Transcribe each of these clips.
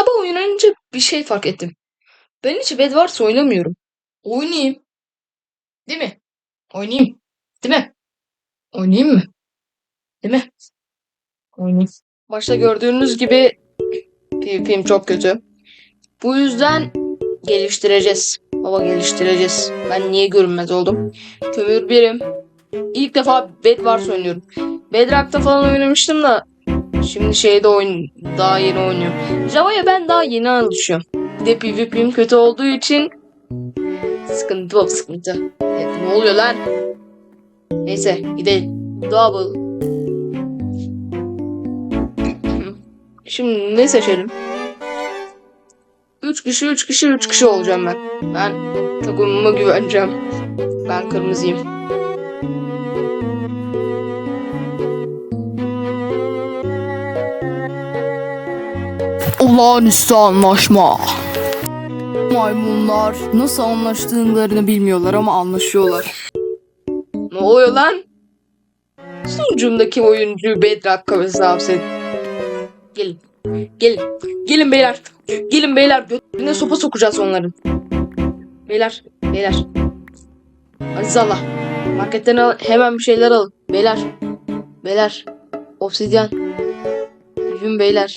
Sabah oynayınca bir şey fark ettim. Ben hiç Bedwars oynamıyorum. Oynayayım. Değil mi? Oynayayım. Değil mi? Oynayayım mı? Değil mi? Oynayayım. Başta gördüğünüz gibi PvP'm çok kötü. Bu yüzden geliştireceğiz. Baba geliştireceğiz. Ben niye görünmez oldum? Kömür birim. İlk defa Bedwars oynuyorum. Bedrock'ta falan oynamıştım da şimdi şeyde oyun daha yeni oynuyorum. Java'ya ben daha yeni alışıyorum. Bir de PvP'm kötü olduğu için sıkıntı bak sıkıntı. Evet, ne oluyor lan? Neyse gidelim. Double. Şimdi ne seçelim? 3 kişi 3 kişi 3 kişi olacağım ben. Ben takımıma güveneceğim. Ben kırmızıyım. Olağanüstü anlaşma. Maymunlar nasıl anlaştıklarını bilmiyorlar ama anlaşıyorlar. Ne oluyor lan? Sunucumdaki oyuncu Bedrock kafası hapset. Gelin. Gelin. Gelin beyler. Gelin beyler. Götüne sopa sokacağız onların. Beyler. Beyler. Aziz Allah. Marketten al, hemen bir şeyler alın. Beyler. Beyler. Obsidyen. Yün beyler.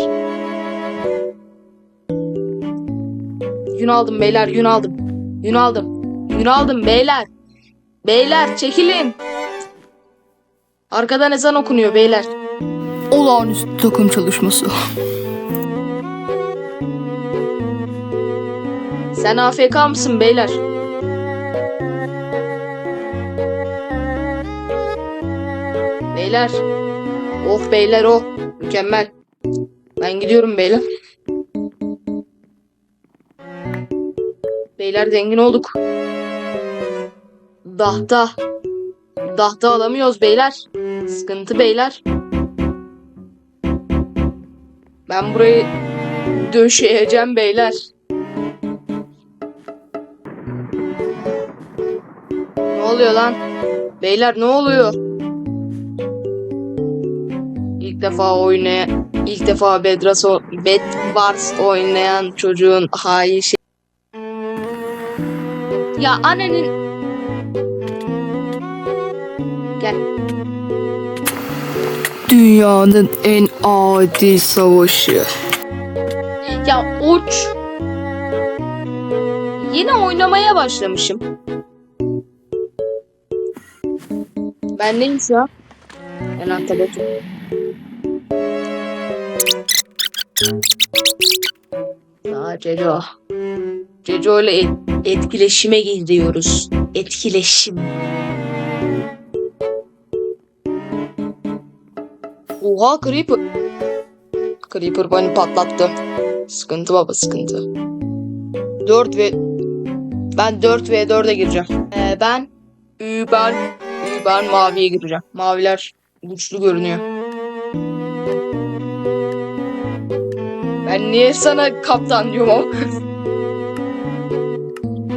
Yün aldım beyler. Yün aldım. Yün aldım. Yün aldım beyler. Beyler çekilin. Arkadan ezan okunuyor beyler. Olağanüstü takım çalışması. Sen AFK mısın beyler? Beyler. Oh beyler oh. Mükemmel. Ben gidiyorum beyler. Beyler zengin olduk. Dahta. Dahta alamıyoruz beyler. Sıkıntı beyler. Ben burayı döşeyeceğim beyler. Ne oluyor lan? Beyler ne oluyor? İlk defa oynayan, ilk defa Bedras Bedwars oynayan çocuğun hain şey. Ya annenin Gel. Dünyanın en adi savaşı. Ya uç. Yine oynamaya başlamışım. Ben neyim şu an? Ben Antalya'da. Aa Ceco. Ceco ile etkileşime gidiyoruz. Etkileşim. Oha Creeper. Creeper beni patlattı. Sıkıntı baba sıkıntı. 4 ve ben 4 ve 4'e gireceğim. Ee, ben ben ben maviye gireceğim. Maviler güçlü görünüyor. Ben niye sana kaptan diyorum ama?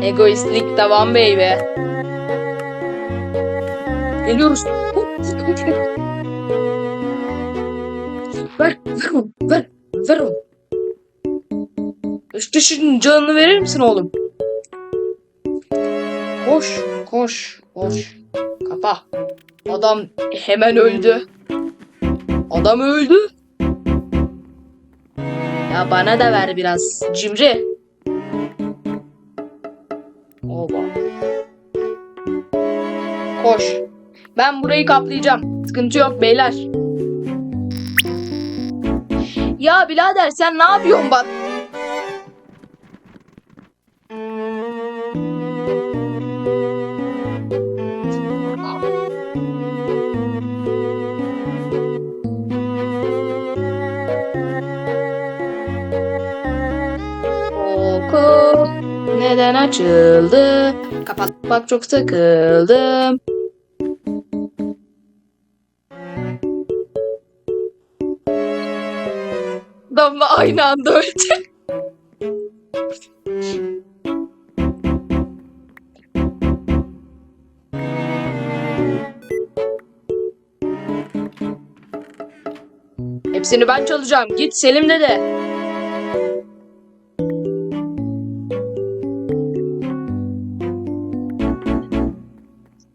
Egoistlik devam baby. Geliyoruz. Ver, ver onu, ver, ver onu. İşte şimdi canını verir misin oğlum? Koş, koş, koş. Kapa. Adam hemen öldü. Adam öldü. Ya bana da ver biraz. Cimri. Ben burayı kaplayacağım. Sıkıntı yok beyler. Ya birader sen ne yapıyorsun bak? Oku neden açıldı? Kapat bak çok sıkıldım. babamla aynı anda öldü. Hepsini ben çalacağım. Git Selim dede.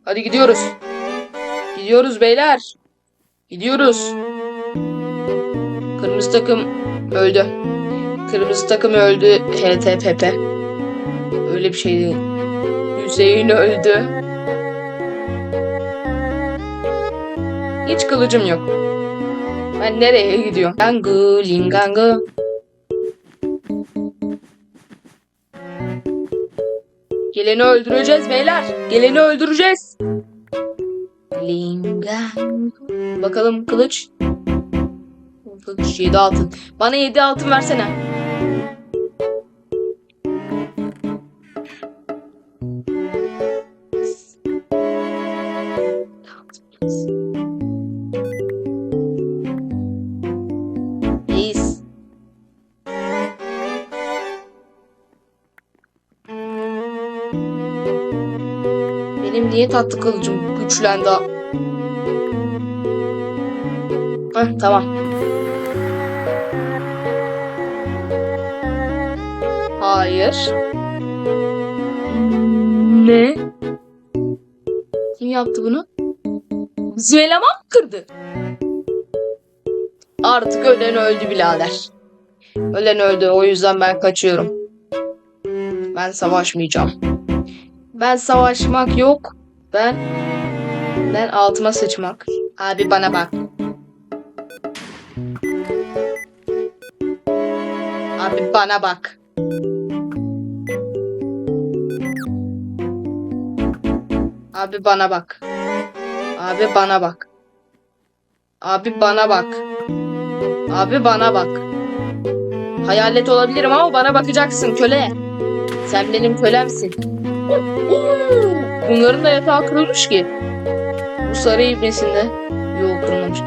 Hadi gidiyoruz. Gidiyoruz beyler. Gidiyoruz. Kırmızı takım öldü. Kırmızı takım öldü. HTPP. Öyle bir şey değil. Hüseyin öldü. Hiç kılıcım yok. Ben nereye gidiyorum? Gangı, lingangı. Geleni öldüreceğiz beyler. Geleni öldüreceğiz. Lingangı. Bakalım kılıç. Kılıç 7 altın. Bana 7 altın versene. Reis. Benim niye tatlı kılıcım güçlendi? Heh, tamam. Hayır. Ne? Kim yaptı bunu? Bizim eleman mı kırdı? Artık ölen öldü birader. Ölen öldü o yüzden ben kaçıyorum. Ben savaşmayacağım. Ben savaşmak yok. Ben ben altıma sıçmak. Abi bana bak. Abi bana bak. Abi bana bak. Abi bana bak. Abi bana bak. Abi bana bak. Hayalet olabilirim ama bana bakacaksın köle. Sen benim kölemsin. Bunların da yatağı kırılmış ki. Bu sarı ibnesinde. Yok kırılmamış.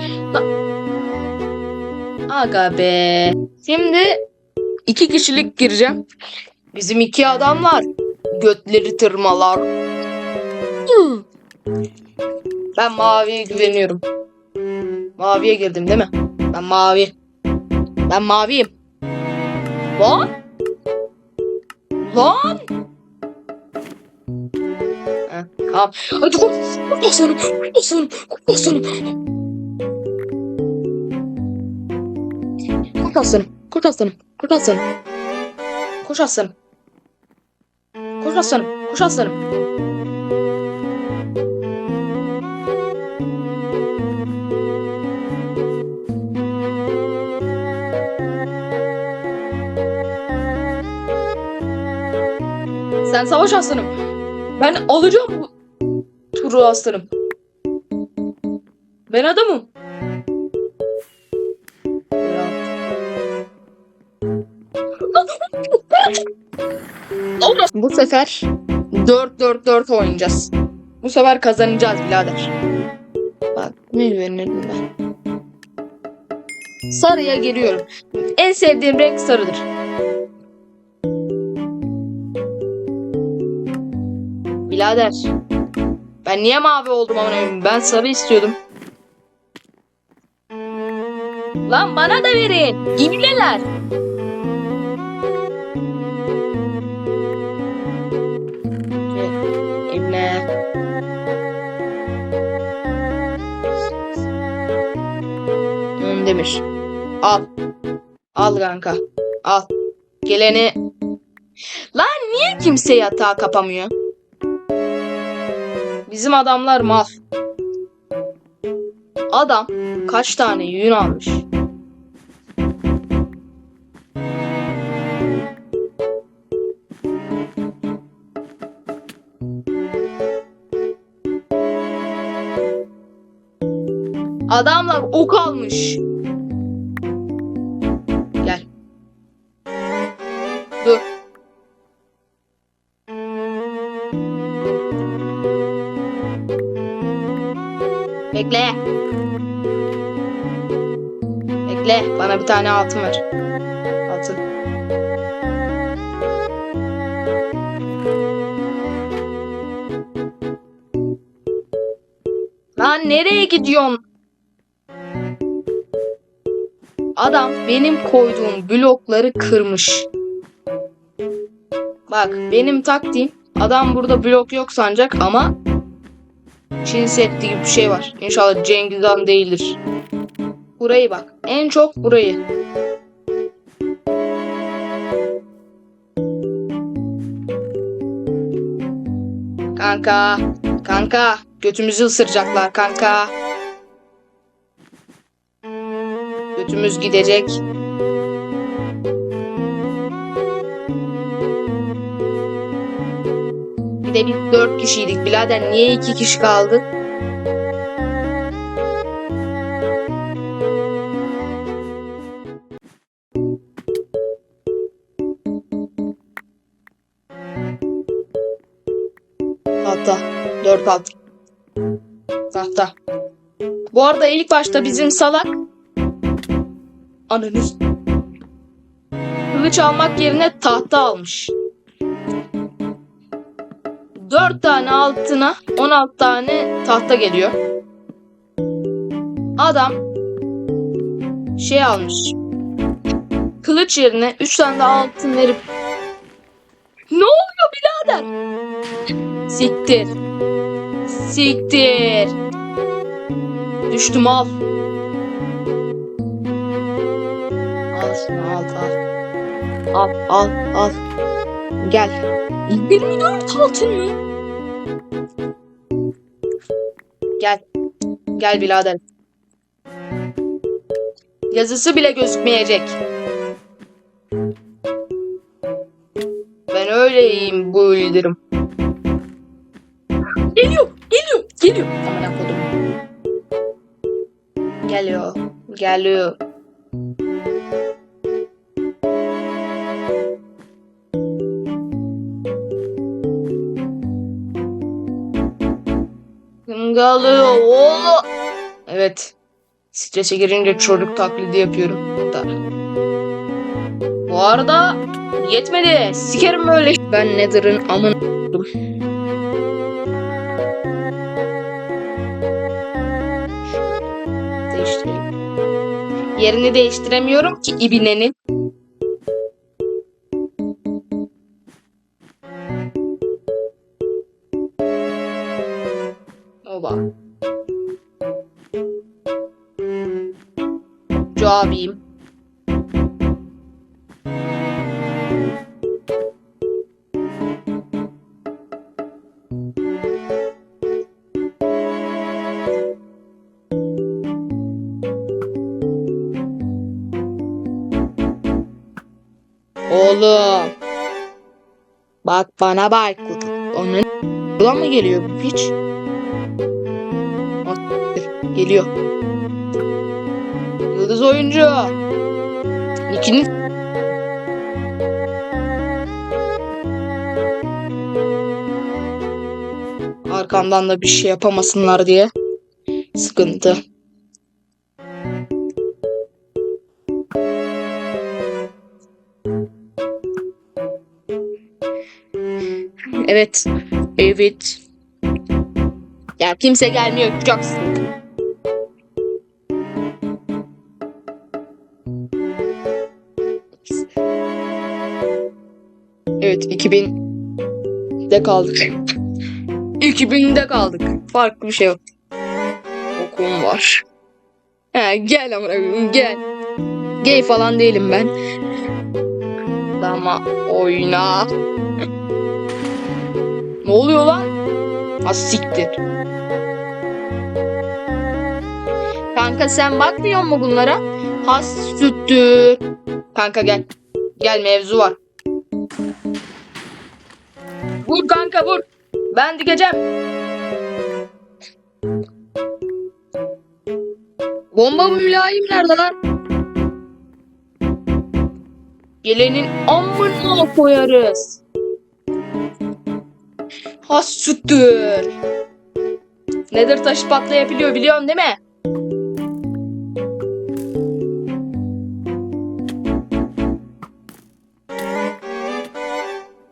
Aga be. Şimdi iki kişilik gireceğim. Bizim iki adam var. Götleri tırmalar. Ben maviye güveniyorum. Maviye girdim değil mi? Ben mavi. Ben maviyim. Lan? Lan? Heh, tamam. Hadi koş. Kurt aslanım. Kurt aslanım. Kurt aslanım. Kurt aslanım. Kurt. Koş. Koş. Koş aslanım. Sen savaş aslanım. Ben alacağım bu turu aslanım. Ben adamım. Bu sefer 4-4-4 oynayacağız. Bu sefer kazanacağız birader. Bak ne güvenirim ben. Sarıya giriyorum. En sevdiğim renk sarıdır. Birader. Ben niye mavi oldum koyayım? Ben sarı istiyordum. Lan bana da verin. İbneler. İbne. Hmm, demiş. Al. Al kanka. Al. Geleni. Lan niye kimse yatağı kapamıyor? Bizim adamlar mal. Adam kaç tane yün almış? Adamlar ok almış. Bekle. Bana bir tane altın ver. Altın. Lan nereye gidiyorsun? Adam benim koyduğum blokları kırmış. Bak benim taktiğim adam burada blok yok sanacak ama Çin Seddi gibi bir şey var. İnşallah Cengiz değildir. Burayı bak. En çok burayı. Kanka. Kanka. Götümüzü ısıracaklar kanka. Götümüz gidecek. Bir de biz dört kişiydik. Birader niye iki kişi kaldık? Tahta. Dört alt. Tahta. Bu arada ilk başta bizim salak Ananız. Kılıç almak yerine tahta almış. 4 tane altına 16 tane tahta geliyor. Adam şey almış. Kılıç yerine 3 tane de altın verip Ne oluyor birader? Siktir. Siktir. Düştüm al. Al şunu al al. Al al al. Gel. 24 altın mı? Gel. Gel birader. Yazısı bile gözükmeyecek. Ben öyleyim bu bildirim. Geliyor, geliyor. Amına kodum. Geliyor, geliyor. Geliyor oğlum? Evet. Strese girince çocuk taklidi yapıyorum. Da. Bu arada yetmedi. Sikerim böyle. Ben Nether'ın amın Yerini değiştiremiyorum ki ibinenin. Oba. Şu bana bak. Onun buradan mı geliyor bu? Ah, Geliyor. Yıldız oyuncu. İkiniz arkamdan da bir şey yapamasınlar diye sıkıntı. Evet. Evet. Ya kimse gelmiyor. Çok sıkıntı. Evet 2000'de kaldık. 2000'de kaldık. Farklı bir şey yok. Okum var. He, gel amına gel. Gay falan değilim ben. Ama oyna. Ne oluyor lan? Ha siktir. Kanka sen bakmıyor mu bunlara? Has süttü. Kanka gel. Gel mevzu var. Vur kanka vur. Ben dikeceğim. Bomba mülayim nerede lan? Gelenin amına koyarız. Has süttür. Nedir taşı patlayabiliyor biliyorsun değil mi?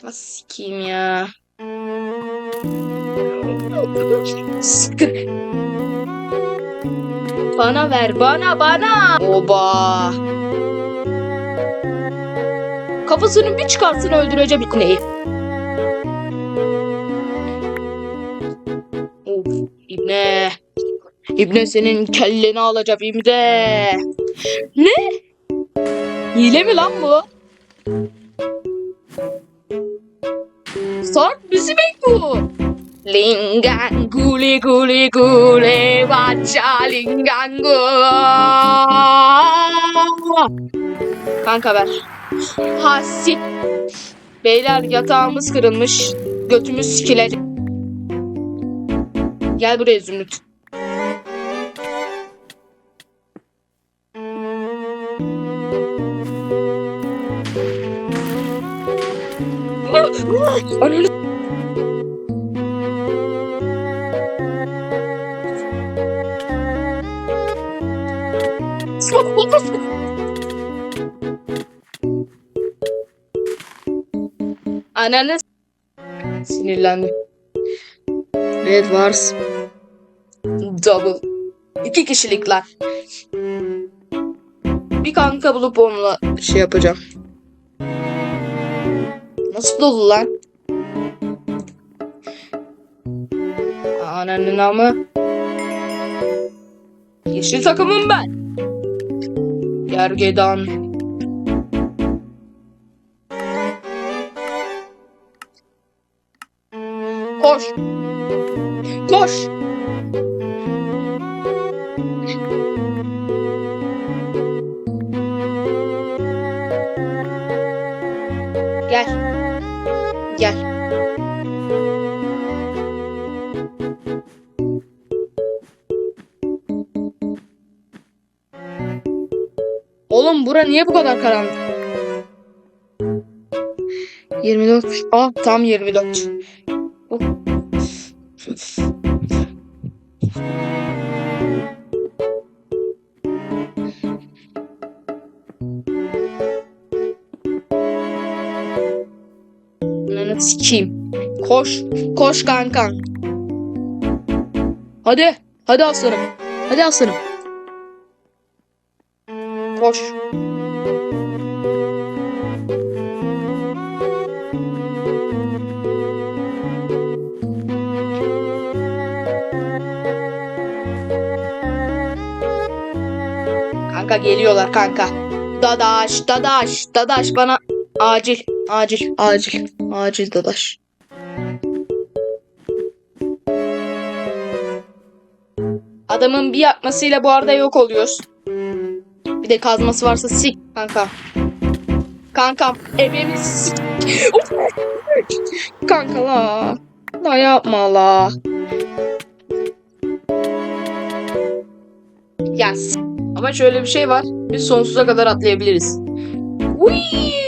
Nasıl sikeyim ya? Sıkı. Bana ver bana bana. Oba. Kafasını bir çıkarsın öldüreceğim neyi? İbne senin kelleni alacağım İbne. Ne? Hile mi lan bu? Sarp bizim ek bu. Lingan guli guli guli baca lingangu. Kanka ver. Hasip. Beyler yatağımız kırılmış. Götümüz sikilecek. Gel buraya Zümrüt. Ananı s- sinirlendim. Red Wars Double. İki kişilikler. Bir kanka bulup onunla şey yapacağım. Nasıl dolu lan? Ananın amı. Yeşil takımım ben. Gergedan. Koş. Koş. Niye bu kadar karanlık? 24. Ah tam 24. Oh. Ananı sikeyim. Koş. Koş kankan. Hadi. Hadi aslanım. Hadi aslanım. Koş. Kanka geliyorlar kanka. Dadaş, dadaş, dadaş bana acil, acil, acil, acil dadaş. Adamın bir yakmasıyla bu arada yok oluyoruz. Bir de kazması varsa sik kanka. Kankam evimi kanka la. La yapma la. Ya s- Ama şöyle bir şey var. Biz sonsuza kadar atlayabiliriz. Whee!